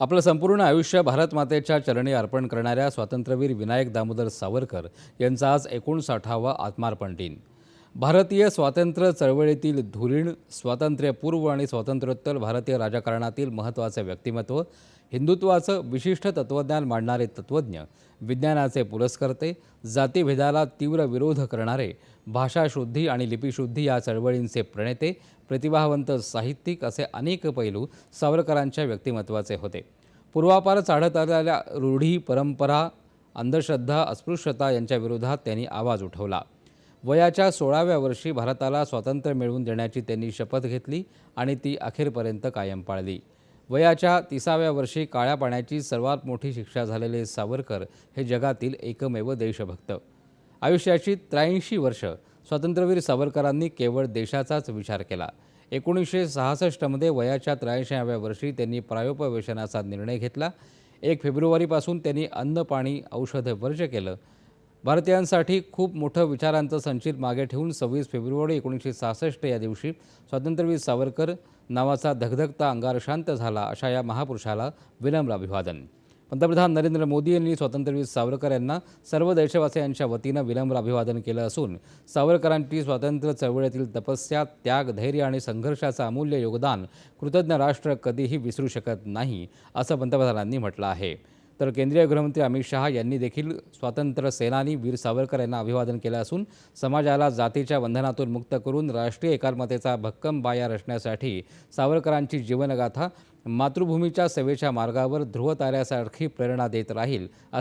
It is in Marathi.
आपलं संपूर्ण आयुष्य भारतमातेच्या चरणी अर्पण करणाऱ्या स्वातंत्र्यवीर विनायक दामोदर सावरकर यांचा आज एकोणसाठावा आत्मार्पण दिन. भारतीय स्वातंत्र्य चळवळीतील धुरीण स्वातंत्र्यपूर्व आणि स्वातंत्र्योत्तर भारतीय राजकारणातील महत्त्वाचे व्यक्तिमत्व हिंदुत्वाचं विशिष्ट तत्त्वज्ञान मांडणारे तत्त्वज्ञ विज्ञानाचे पुरस्कर्ते जातीभेदाला तीव्र विरोध करणारे भाषाशुद्धी आणि लिपीशुद्धी या चळवळींचे प्रणेते प्रतिभावंत साहित्यिक असे अनेक पैलू सावरकरांच्या व्यक्तिमत्वाचे होते. पूर्वापार चाढत आलेल्या रूढी परंपरा अंधश्रद्धा अस्पृश्यता यांच्या विरोधात त्यांनी आवाज उठवला. वयाच्या सोळाव्या वर्षी भारताला स्वातंत्र्य मिळवून देण्याची त्यांनी शपथ घेतली आणि ती अखेरपर्यंत कायम पाळली. वयाच्या तिसाव्या वर्षी काळ्या पाण्याची सर्वात मोठी शिक्षा झालेले सावरकर हे जगातील एकमेव देशभक्त. आयुष्याची त्र्याऐंशी वर्ष स्वातंत्र्यवीर सावरकरांनी केवळ देशाचाच विचार केला. एकोणीसशे सहासष्टमध्ये वयाच्या त्र्याऐंशीव्या वर्षी त्यांनी प्रायोपवेशनाचा निर्णय घेतला. एक फेब्रुवारीपासून त्यांनी अन्न पाणी औषध वर्ज केलं. भारतीयांसाठी खूप मोठं विचारांचं संचित मागे ठेवून सव्वीस फेब्रुवारी एकोणीसशे सहासष्ट या दिवशी स्वातंत्र्यवीर सावरकर नावाचा धगधगता अंगार शांत झाला अशा या महापुरुषाला विनम्र अभिवादन. पंतप्रधान नरेंद्र मोदी यांनी स्वातंत्र्यवीर सावरकर यांना सर्व देशवासियांच्या वतीनं विनम्र अभिवादन केलं असून सावरकरांची स्वातंत्र्य चळवळीतील तपस्या त्याग धैर्य आणि संघर्षाचं अमूल्य योगदान कृतज्ञ राष्ट्र कधीही विसरू शकत नाही असं पंतप्रधानांनी म्हटलं आहे. तर केंद्रीय गृहमंत्री अमित शहा यांनी देखील स्वातंत्र्य सेनानी वीर सावरकर यांना अभिवादन केलं असून समाजाला जातीच्या बंधनातून मुक्त करून राष्ट्रीय एकात्मतेचा भक्कम बाया रचण्यासाठी सावरकरांची जीवनगाथा मातृभूमीच्या सेवेच्या मार्गावर ध्रुवताऱ्यासारखी प्रेरणा देत राहील असं